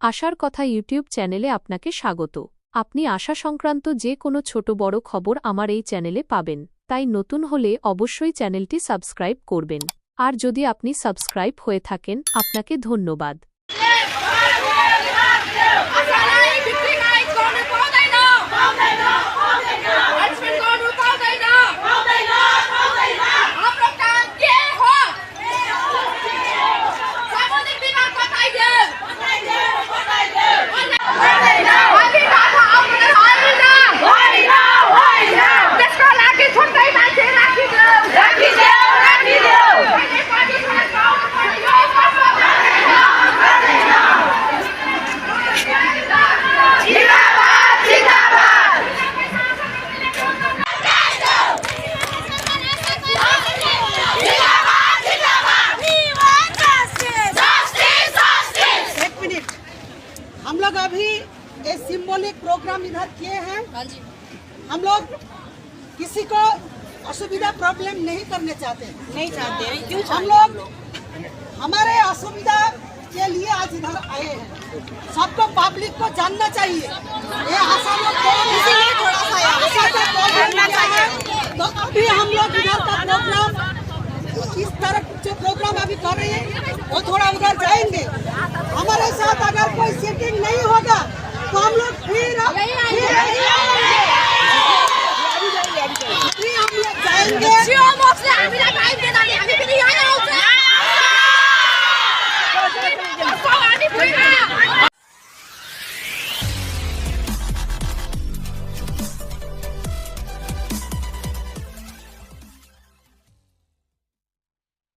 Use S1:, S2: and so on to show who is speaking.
S1: আশার কথা ইউটিউব চ্যানেলে আপনাকে স্বাগত। আপনি আশা সংক্রান্ত যে কোনো ছোট বড় খবর আমার এই চ্যানেলে পাবেন, তাই নতুন হলে অবশ্যই চ্যানেলটি সাবস্ক্রাইব করবেন। আর যদি আপনি সাবস্ক্রাইব হয়ে থাকেন, আপনাকে ধন্যবাদ।
S2: ये सिंबॉलिक प्रोग्राम इधर किए हैं। हम लोग किसी को असुविधा प्रॉब्लम नहीं करने चाहते। नहीं चाहते क्यों हम लोग हमारे असुविधा के लिए आज इधर आए हैं। सबको पब्लिक को जानना चाहिए। ये है? क्या तो अभी हम लोग इधर का प्रोग्राम इस तरफ़ जो प्रोग्राम अभी कर रहे हैं वो थोड़ा उधर जाए